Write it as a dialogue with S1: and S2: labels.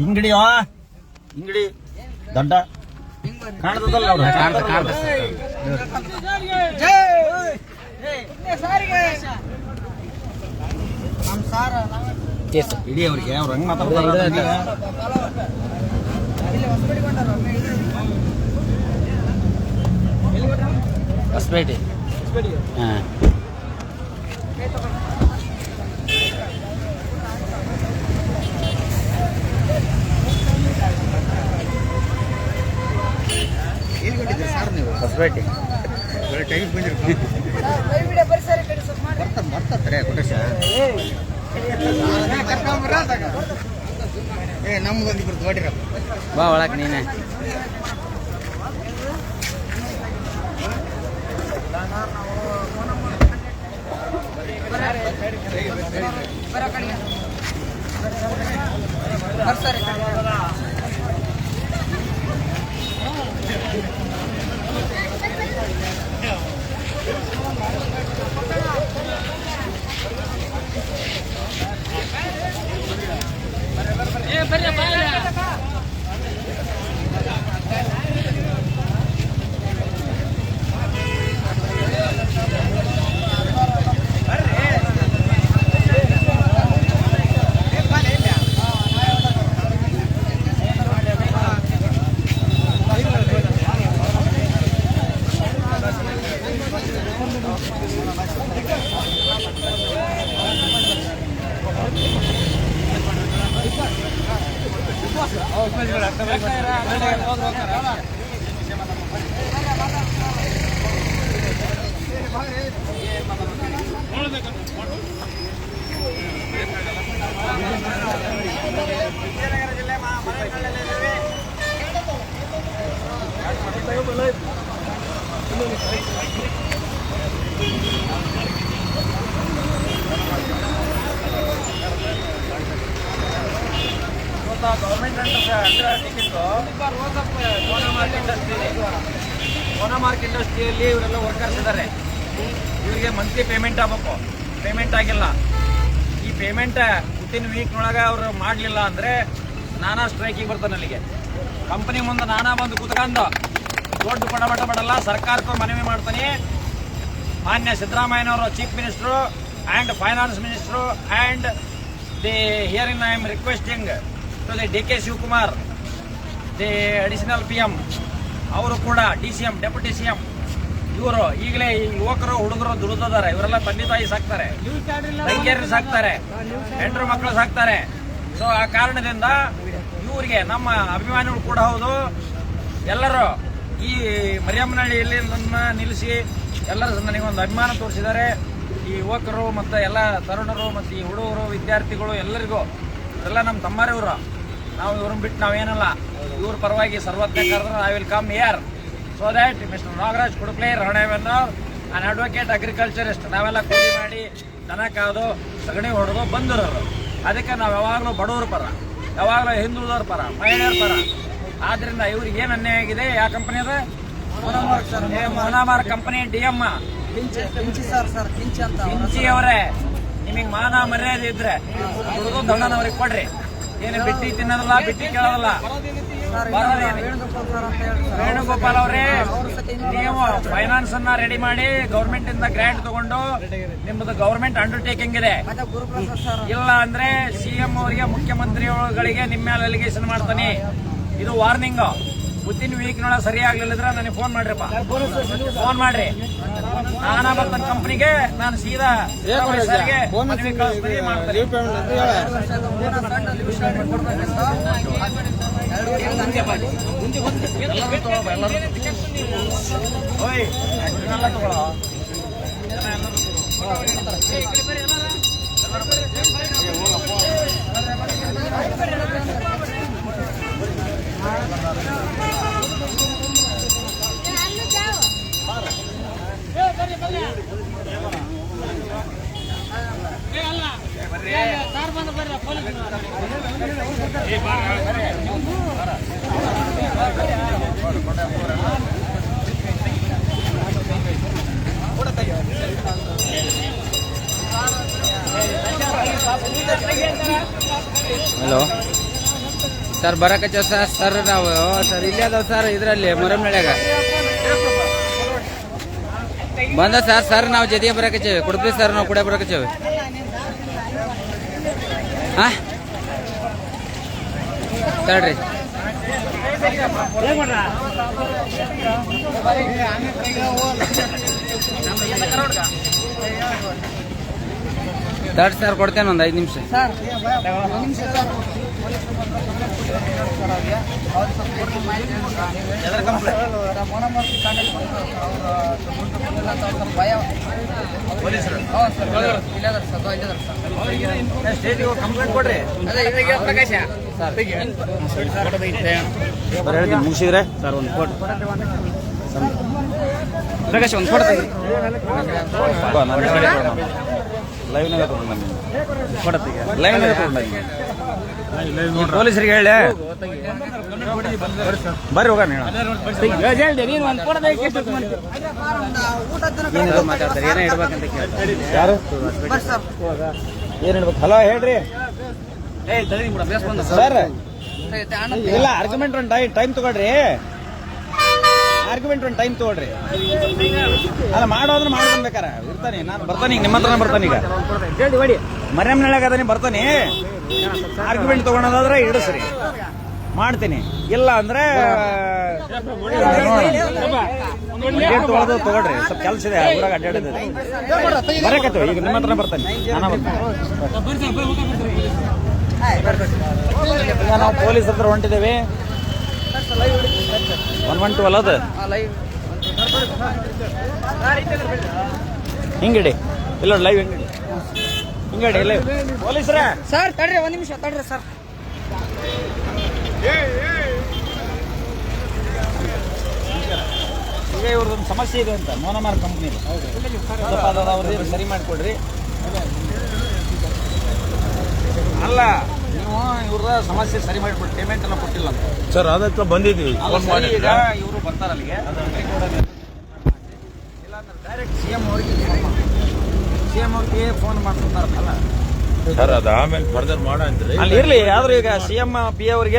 S1: ಇಂಗಡಿಯೋ ಇಂಗಡಿ ದೊಡ್ಡ ಕಾಣ್ತದಲ್ಲ ಅವ್ರು ಇಡೀ ಅವ್ರಿಗೆ ಅವ್ರು ಹಂಗ್ ಮಾತಾಡ್ತಾರೆ
S2: ಹೊಸಪೇಟೆ ಹಾಂ
S3: ಸರ್ ನೀವು
S2: ಹೊಸಪೇಟೆ
S3: ಒಳ್ಳೆ ಟೈಮ್ ಬಂದಿರಿ ಬರ್ತಾರೆ ಬರ್ತಾರೆ ಕೊಟೇಶ ಏ ನಮ್ದೊಂದು ಇಬ್ರು ದೊಡ್ಡಿರಪ್ಪ
S2: ಬಾ ಒಳಗೆ ನೀನೆ ವಿಜಯನಗರ ಜಿಲ್ಲೆ ಮಳೆಗಾಲದಲ್ಲಿದ್ದೇವೆ Thank you.
S1: ಗೌರ್ಮೆಂಟ್ ಓನಮಾರ್ಕ್ ಇಂಡಸ್ಟ್ರಿ ಮಾರ್ಕ್ ಇಂಡಸ್ಟ್ರಿಯಲ್ಲಿ ಇವರೆಲ್ಲ ವರ್ಕರ್ಸ್ ಇದ್ದಾರೆ ಇವರಿಗೆ ಮಂತ್ಲಿ ಪೇಮೆಂಟ್ ಆಗಬೇಕು ಪೇಮೆಂಟ್ ಆಗಿಲ್ಲ ಈ ಪೇಮೆಂಟ್ ವಿತಿನ್ ವೀಕ್ನೊಳಗೆ ಅವರು ಮಾಡಲಿಲ್ಲ ಅಂದರೆ ನಾನಾ ಸ್ಟ್ರೈಕಿಗೆ ಬರ್ತಾನೆ ಅಲ್ಲಿಗೆ ಕಂಪನಿ ಮುಂದೆ ನಾನಾ ಬಂದು ಕುತ್ಕೊಂಡು ದೊಡ್ಡ ಪಡಬಟ ಪಡಲ್ಲ ಸರ್ಕಾರಕ್ಕೂ ಮನವಿ ಮಾಡ್ತಾನೆ ಮಾನ್ಯ ಸಿದ್ದರಾಮಯ್ಯನವರು chief minister and finance minister and the hearing I am requesting to the D K Shivakumar, the additional P M, ಅವರು ಕೂಡ D C M, deputy C M. ಇವರು ಈಗಲೇ ಈ ಯುವಕರು, ಹುಡುಗರು ದುಡಿದಿದ್ದಾರೆ. ಇವರೆಲ್ಲ ತಂದೆ ತಾಯಿ ಸಾಕ್ತಾರೆ. ತಂಗಿಯರು ಸಾಕ್ತಾರೆ. ಹೆಂಡರು ಮಕ್ಕಳು ಸಾಕ್ತಾರೆ. ಸೊ ಆ ಕಾರಣದಿಂದ ಇವರಿಗೆ ನಮ್ಮ ಅಭಿಮಾನಿಗಳು ಕೂಡ ಹೌದು. ಎಲ್ಲರೂ ಈ ಮರಿಯಮ್ಮನಹಳ್ಳಿಯಲ್ಲಿ ನನ್ನ ನಿಲ್ಲಿಸಿ ಎಲ್ಲರೂ ನನಗೊಂದು ಅಭಿಮಾನ ತೋರಿಸಿದ್ದಾರೆ. ಈ ಯುವಕರು ಮತ್ತು ಎಲ್ಲ ತರುಣರು ಮತ್ತು ಈ ಹುಡುಗರು, ವಿದ್ಯಾರ್ಥಿಗಳು ಎಲ್ಲರಿಗೂ. ಎಲ್ಲ ನಮ್ಮ ತಮ್ಮರಿವರು ನಾವು ಇವ್ರನ್ನ ಬಿಟ್ಟು ನಾವೇನಲ್ಲ ಇವ್ರ ಪರವಾಗಿ ಸರ್ವಜ್ಞ ಕರೆದ್ರೆ I will come here so that mister Nagaraj Kudupale Ranavendra ನಾನು ಅಡ್ವೊಕೇಟ್ ಅಗ್ರಿಕಲ್ಚರಿಸ್ಟ್ ನಾವೆಲ್ಲ ಕೂಲಿ ಮಾಡಿ, ದನ ಕಾದು, ಸಗಣಿ ಹೊಡೆದು ಬಂದಿರೋರು. ಅದಕ್ಕೆ ನಾವು ಯಾವಾಗಲೂ ಬಡವ್ರ ಪರ, ಯಾವಾಗಲೂ ಹಿಂದುಳಿದವ್ರ ಪರ, ಮಹಿಳೆಯರ ಪರ. ಆದ್ದರಿಂದ ಇವ್ರಿಗೆ ಏನು ಅನ್ಯಾಯ ಆಗಿದೆ, ಯಾವ ಕಂಪನಿ ಮೊನಾಮಾರ್ ಕಂಪನಿ ಡಿ ಎಂ ಇಂಚಿ ಅವರೇ ನಿಮಗೆ ಮಾನ ಮರ್ಯಾದೆ ಇದ್ರೆ ದುಡ್ದು ದಂಡನವ್ರಿಗೆ ಕೊಡ್ರಿ ಏನು ಬಿಟ್ಟಿ ತಿನ್ನೋದಲ್ಲ ಬಿಟ್ಟಿ ಕೇಳೋದಲ್ಲ? ವೇಣುಗೋಪಾಲ್ ಅವರೇ ನೀವು ಫೈನಾನ್ಸ್ ಅನ್ನ ರೆಡಿ ಮಾಡಿ ಗೌರ್ಮೆಂಟ್ ಇಂದ ಗ್ರಾಂಟ್ ತಗೊಂಡು ನಿಮ್ಮದು ಗೌರ್ಮೆಂಟ್ ಅಂಡರ್ಟೇಕಿಂಗ್ ಇದೆ ಇಲ್ಲ ಅಂದ್ರೆ ಸಿಎಂ ಅವರಿಗೆ ಮುಖ್ಯಮಂತ್ರಿಗಳಿಗೆ ನಿಮ್ಮ ಮೇಲೆ ಅಲಿಗೇಷನ್ ಮಾಡ್ತಾನೆ ಇದು ವಾರ್ನಿಂಗ್ ವಿತಿನ್ ವೀಕ್ ನೋಡ ಸರಿ ಆಗ್ಲಿಲ್ಲದ್ರೆ ನನಗೆ ಫೋನ್ ಮಾಡ್ರಿಪ್ಪ. ಫೋನ್ ಮಾಡ್ರಿ. ನಾನಾ ಬರ್ತಾನ ಕಂಪ್ನಿಗೆ ನಾನು ಸೀದಾ ಸರ್ಗೆ ಮನವಿ ಕಳಿಸ್ತೀನಿ ಮಾಡ್ತೀನಿ. ಓಯ್ ತಗೊಳ್ಳೋ.
S2: ಹಲೋ. ಸರ್ ಬರಕಚ್ಚ ಸರ್ ಸರ್, ನಾವು ಸರ್, ಇಲ್ಲಿ ಅದಾವ ಸರ್, ಇದರಲ್ಲಿ, ಮುರಮ್ನಳ್ಯಾಗ. ಬಂದ ಸರ್ ಸರ್, ನಾವು ಜೊತೆಗೆ ಬರಕಚ್ಚೇವಿ ಕೊಡ್ತೀವಿ ಸರ್, ನಾವು ಕೂಡ ಬರಕಚ್ಚೇವಿ ಹಾ ತಡ್ರಿ ತಡ್ ಸರ್ ಕೊಡ್ತೇನೆ ಒಂದು ಐದು ನಿಮಿಷ
S1: ಭಯ
S2: ಮುಗಿಸಿದ್ರೆ? ಸರ್ ಒಂದು ಫೋಟೋ. ಪ್ರಕಾಶ್ ಒಂದು ಫೋಟೋ ತೆಗಿ.
S1: ಲೈವ್ನಾಗ ಲೈವ್ ತೆಗಿ. ಲೈವ್ನಾಗ ಪೊಲೀಸರಿಗೆ ಹೇಳಿ. ಬರ್ರಿ ಹೋಗೋಣ
S2: ಮಾತಾಡ್ತಾರೆ. ಏನೋ ಇಡ್ಬೇಕಂತ ಕೇಳ್ತಾರೆ
S1: ಯಾರು? ಏನ್ ಹೇಳ್ಬೇಕು? ಹಲೋ ಹೇಳ್ರಿ. ಸರ್. ಇಲ್ಲ ಆರ್ಗ್ಯುಮೆಂಟ್ ಒಂದು ಟೈಮ್ ತಗೊಳ್ರಿ. ಆರ್ಗ್ಯುಮೆಂಟ್ ಒಂದು ಟೈಮ್ ತಗೊಳ್ರಿ. ಅಲ್ಲ ಮಾಡೋದ್ರೆ ಮಾಡ್ಕೊಬೇಕಾರೆ ಇರ್ತಾನೆ ನಾನು ಬರ್ತಾನೆ ಈಗ ನಿಮ್ಮ ಹತ್ರನೇ ಬರ್ತಾನೆ ಈಗ. ಮರ್ಯಾಮ್ನಳಾಗ ಅದಾನೆ ಬರ್ತಾನೆ. ಆರ್ಗ್ಯುಮೆಂಟ್ ತಗೊಳೋದಾದ್ರೆ ಇಡಿಸ್ರಿ ಮಾಡ್ತೀನಿ. ಇಲ್ಲ ಅಂದ್ರೆ ತಗೊಳ್ಳೋದು ತಗೊಳ್ರಿ. ಸ್ವಲ್ಪ ಕೆಲಸ ಇದೆ ಊರಾಗ ಅಡ್ಡಾಡೋದು. ಬರಕತ್ತೆ ಈಗ ನಿಮ್ಮ ಹತ್ರನೇ ಬರ್ತಾನೆ. ನಾನು ಬರ್ತೀನಿ. ಈಗ ನಾವು ಪೊಲೀಸ್ ಹತ್ರ ಹೊಂಟಿದ್ದೇವೆ. ಒನ್ ಒನ್ ಟು ಅಲ್ಲ ಅದು? ಹಿಂಗಿಡಿ. ಇಲ್ಲ ಲೈವ್ ಹಿಂಗಿಡಿ. ಹಿಂಗಡಿ ಲೈವ್ ಪೊಲೀಸ್ರ?
S4: ಸರ್ ತಡ್ರಿ ಒಂದ್ ನಿಮಿಷ ತಡ್ರಿ ಸರ್
S1: ಈಗ ಇವ್ರದ್ದೊಂದು ಸಮಸ್ಯೆ ಇದೆ ಅಂತ ಮೋನಮಾರ್ ಕಂಪ್ನಿ ಅವ್ರದ್ದು ಸರಿ ಮಾಡಿಕೊಡ್ರಿ. ಅಲ್ಲ ನೀವು ಇವ್ರ ಸಮಸ್ಯೆ ಸರಿ ಮಾಡಿಬಿಟ್ಟು ಪೇಮೆಂಟ್ ಎಲ್ಲ ಕೊಟ್ಟಿಲ್ಲ ಅಂತ.
S5: ಸರ್ ಅದಕ್ಕೆ ಬಂದಿದ್ದೀವಿ. ಫೋನ್ ಮಾಡಿ
S1: ಈಗ ಇವರು ಬರ್ತಾರ ಅಲ್ಲಿಗೆ. ಡೈರೆಕ್ಟ್ ಸಿ ಎಂ ಅವ್ರಿಗೆ ಸಿ ಎಂ ಅವ್ರಿಗೆ ಫೋನ್ ಮಾಡ್ತಾರಲ್ಲ
S5: ಸರ್ ಅದು ಆಮೇಲೆ ಫರ್ದರ್ ಮಾಡ ಅಂದ್ರಿ
S1: ಅಲ್ಲಿ ಇರ್ಲಿ ಆದ್ರೂ ಈಗ ಸಿ ಎಂ ಪಿ ಅವರಿಗೆ